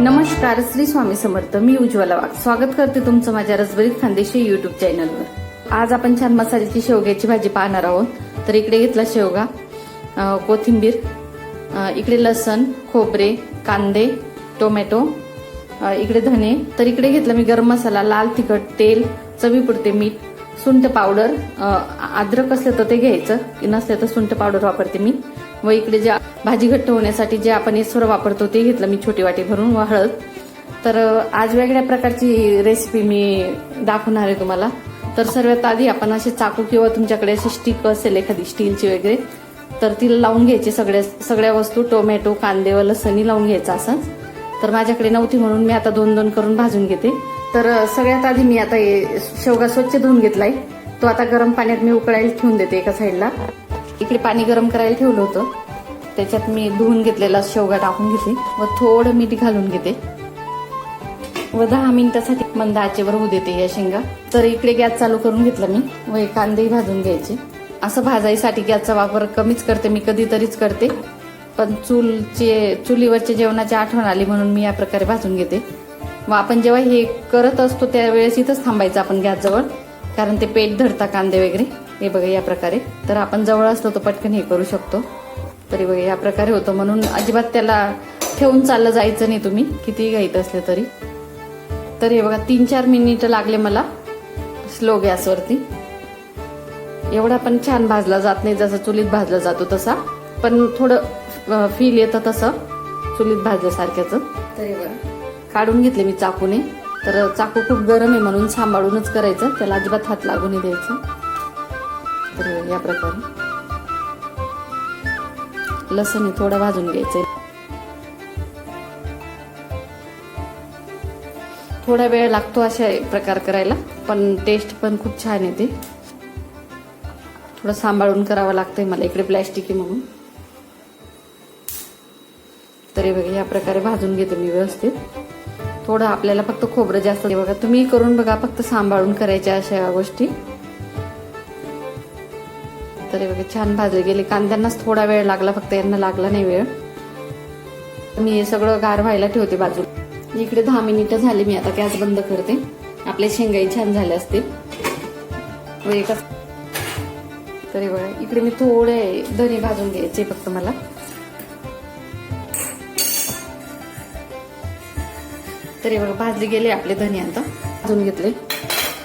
नमस्कार श्री स्वामी समर्थ. मी उज्ज्वला वाघ. स्वागत करते तुमचं माझ्या रसभरीत खानदेशी युट्यूब चॅनलवर आज आपण छान मसाल्याची शेवग्याची भाजी पाहणार आहोत. तर इकडे घेतला शेवगा कोथिंबीर इकडे लसण खोबरे कांदे टोमॅटो इकडे धने. तर इकडे घेतला मी गरम मसाला लाल तिखट तेल चवीपुरते मीठ सुंठ पावडर. अद्रक असलं तर ते घ्यायचं नसलं तर सुंठ पावडर वापरते मी. व इकडे ज्या भाजी घट्ट होण्यासाठी जे आपण हेसर वापरतो ते घेतलं मी छोटी वाटी भरून व हळद. तर आज वेगळ्या प्रकारची रेसिपी मी दाखवणार आहे तुम्हाला. तर सर्वात आधी आपण असे चाकू किंवा तुमच्याकडे अशी स्टिक असेल एखादी स्टीलची वगैरे तर तिला लावून घ्यायची सगळ्या सगळ्या वस्तू टोमॅटो कांदे व लसणी लावून घ्यायचा असं तर माझ्याकडे नव्हती म्हणून मी आता दोन दोन करून भाजून घेते. तर सगळ्यात आधी मी आता शेवगा स्वच्छ धुवून घेतलाय. तो आता गरम पाण्यात मी उकळायला ठेवून देते एका साईडला इकडे पाणी गरम करायला ठेवलं होतं. त्याच्यात मी धुवून घेतलेला शेवगा टाकून घेते व थोडं मीठ घालून घेते. व दहा मिनिटासाठी मंद आचेवर होऊ देते या शेंगा. तर इकडे गॅस चालू करून घेतला मी व हे कांदेही भाजून घ्यायचे. असं भाजायसाठी गॅसचा वापर कमीच करते मी कधीतरीच करते. पण चूलचे चुलीवरचे जेवणाची आठवण आली म्हणून मी या प्रकारे भाजून घेते. व आपण जेव्हा हे करत असतो त्यावेळेस इथंच थांबायचं आपण गॅसजवळ कारण ते पेट धरता कांदे वगैरे. हे बघा या प्रकारे. तर आपण जवळ असलो तर पटकन हे करू शकतो. तरी बघा या प्रकारे होतं. म्हणून अजिबात त्याला ठेवून चाललं जायचं नाही तुम्ही. कितीही घाईत असले तरी. तर हे बघा तीन चार मिनिटं लागले मला स्लो गॅसवरती एवढा पण छान भाजला जात नाही. जसं चुलीत भाजला जातो तसा. पण थोडं फील येतं तसं. चुलीत भाजल्यासारख्याच. तर हे बघा काढून घेतले मी चाकूने. तर चाकू खूप गरम आहे म्हणून सांभाळूनच करायचं. त्याला अजिबात हात लागू नाही द्यायचं. तर या प्रकारे. लसण थोडं भाजून घ्यायचं थोडा वेळ लागतो अशा प्रकार करायला पण टेस्ट पण खूप छान येते. थोडं सांभाळून करावं लागतंय मला इकडे प्लॅस्टिक आहे म्हणून. तरी बघा या प्रकारे भाजून घेते मी व्यवस्थित. थोडं आपल्याला फक्त खोबरं जास्त बघा तुम्ही करून बघा फक्त सांभाळून करायच्या अशा गोष्टी. बघा छान भाजले गेले. कांद्यांनाच थोडा वेळ लागला फक्त यांना लागला नाही वेळ. मी हे सगळं गार व्हायला ठेवते बाजूला. इकडे दहा मिनिटं झाली मी आता गॅस बंद करते. आपले शेंगाई छान झाले असतील. व तरी बघा इकडे मी थोडे धने भाजून घ्यायचे फक्त मला. तरी बघा भाजले गेले आपले धने आता. भाजून घेतले.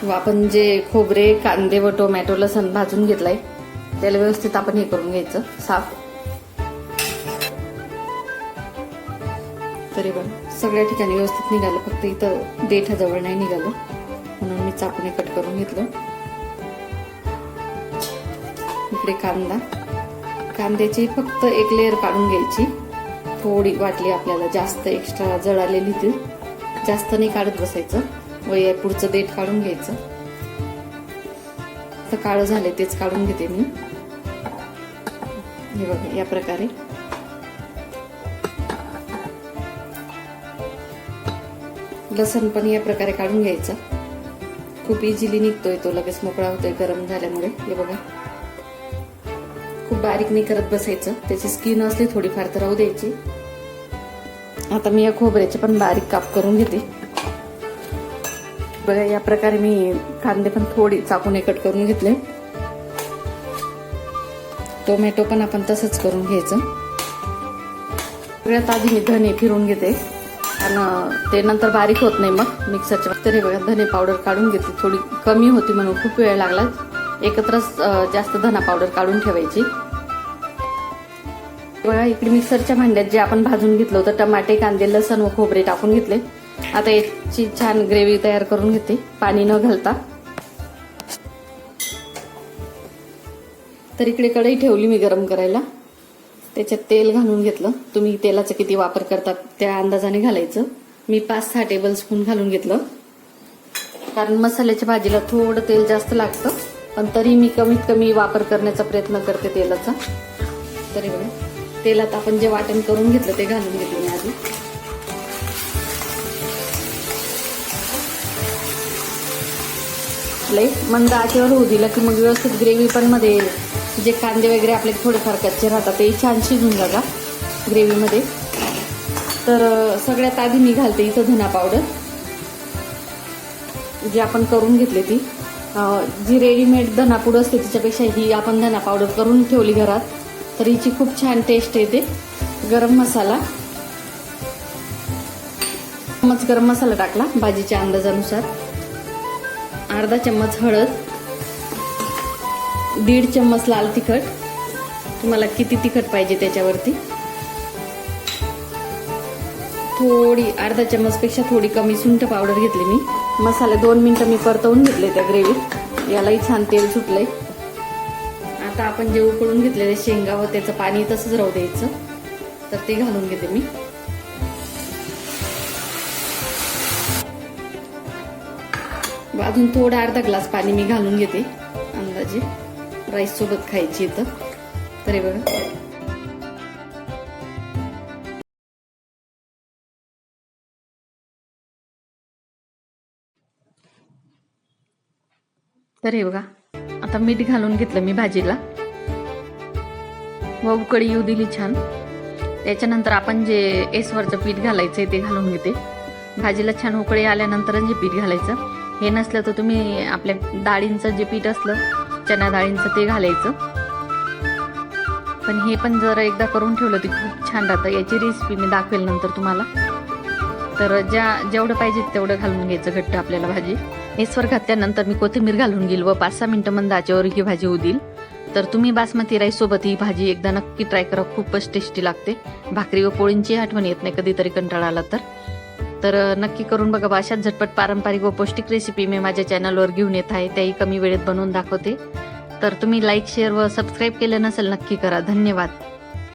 व आपण जे खोबरे कांदे व टोमॅटो लसण भाजून घेतलाय. त्याला व्यवस्थित आपण हे करून घ्यायचं साफ. तरी पण सगळ्या ठिकाणी व्यवस्थित निघालं फक्त इथं देठाजवळ नाही निघालं. म्हणून मी चाकूने कट करून घेतलं. इकडे कांदा. कांद्याची फक्त एक लेअर काढून घ्यायची. थोडी वाटली आपल्याला जास्त एक्स्ट्रा जळालेली ती. जास्त नाही काढत बसायचं. व या पुढचं देठ काढून घ्यायचं. तर काळं झाले तेच काढून घेते मी. हे बघा या प्रकारे. लसण पण या प्रकारे काढून घ्यायचं. खूप इझिली निघतोय तो लगेच मोकळा होतोय गरम झाल्यामुळे. हे बघा. खूप बारीक नाही करत बसायचं. त्याची स्किन असली थोडीफार तर राहू द्यायची. आता मी या खोबऱ्याचे पण बारीक काप करून घेते. बघा या प्रकारे मी कांदे पण थोडी चाकूने कट करून घेतले. टोमॅटो पण आपण तसंच करून घ्यायचं. सगळ्यात आधी मी धने फिरून घेते. आणि ते नंतर बारीक होत नाही मग मिक्सरच्या. तरी बघा धने पावडर काढून घेते. थोडी कमी होती म्हणून खूप वेळ लागला. एकत्रच जास्त धना पावडर काढून ठेवायची. बघा इकडे मिक्सरच्या भांड्यात जे आपण भाजून घेतलं होतं टमाटे कांदे लसण व खोबरे टाकून घेतले. आता याची छान ग्रेव्ही तयार करून घेते. पाणी न घालता. तर इकडे कढई ठेवली मी गरम करायला. त्याच्यात तेल घालून घेतलं. तुम्ही तेलाचा किती वापर करतात त्या अंदाजाने घालायचं. मी पाच सहा टेबल स्पून घालून घेतलं. कारण मसाल्याच्या भाजीला थोडं तेल जास्त लागतं. पण तरी मी कमीत कमी वापर करण्याचा प्रयत्न करते तेलाचा. तरी बघा. तेलात आपण जे वाटण करून घेतलं ते घालून घेतलं मी आधी. लई मंद आचेवर होऊ दिलं की मग व्यवस्थित ग्रेव्ही पण मध्ये जे कांदे वगैरे आपले थोडेफार कच्चे राहतात ते छान शिजून जातात ग्रेव्हीमध्ये. तर सगळ्यात आधी मी घालते इथं धना पावडर. जी आपण करून घेतली ती. जी रेडीमेड धनापूड असते तिच्यापेक्षा ही आपण धना पावडर करून ठेवली घरात. तर हिची खूप छान टेस्ट येते. गरम मसाला. चम्मच गरम मसाला टाकला भाजीच्या अंदाजानुसार. अर्धा चम्मच हळद. दीड चम्मच लाल तिखट. तुम्हाला किती तिखट पाहिजे त्याच्यावरती? थोडी अर्धा चम्मचपेक्षा थोडी कमी सुंठ पावडर घेतली मी. मसाले दोन मिनटं मी परतवून घेतले त्या ग्रेव्हीत यालाही छान तेल सुटलंय. आता आपण जे उकळून घेतलेले शेंगा व त्याचं पाणी तसंच राहू द्यायचं. तर ते घालून घेते मी. अजून थोडा अर्धा ग्लास पाणी मी घालून घेते अंदाजे. राईस सोबत खायची इथं. तरी बघा. तर हे बघा. आता मीठ घालून घेतलं मी भाजीला. व उकळी येऊ दिली छान. त्याच्यानंतर आपण जे एसवरचं पीठ घालायचं ते घालून घेते. भाजीला छान उकळी आल्यानंतरच जे पीठ घालायचं. हे नसलं तर तुम्ही आपल्या डाळींचं जे पीठ असलं चना डाळींचं ते घालायचं. पण हे पण जर एकदा करून ठेवलं ते खूप छान राहतं. याची रेसिपी मी दाखवेल नंतर तुम्हाला. तर ज्या जेवढं पाहिजे तेवढं घालून घ्यायचं घट्ट आपल्याला भाजी. एसवर घातल्यानंतर मी कोथिंबीर घालून घेईल व पाच सहा मिनटं मंद आचेवर ही भाजी होऊ देईल. तर तुम्ही बासमती राईससोबत ही भाजी एकदा नक्की ट्राय करा. खूपच टेस्टी लागते. भाकरी व पोळींची आठवण येत नाही कधीतरी कंटाळा आला तर. तर नक्की करून बघा अशाच झटपट पारंपरिक व पौष्टिक रेसिपी मी माझ्या चॅनलवर घेऊन येत आहे. त्याही कमी वेळेत बनवून दाखवते. तर तुम्ही लाईक शेअर व सबस्क्राईब केलं नसेल नक्की करा. धन्यवाद.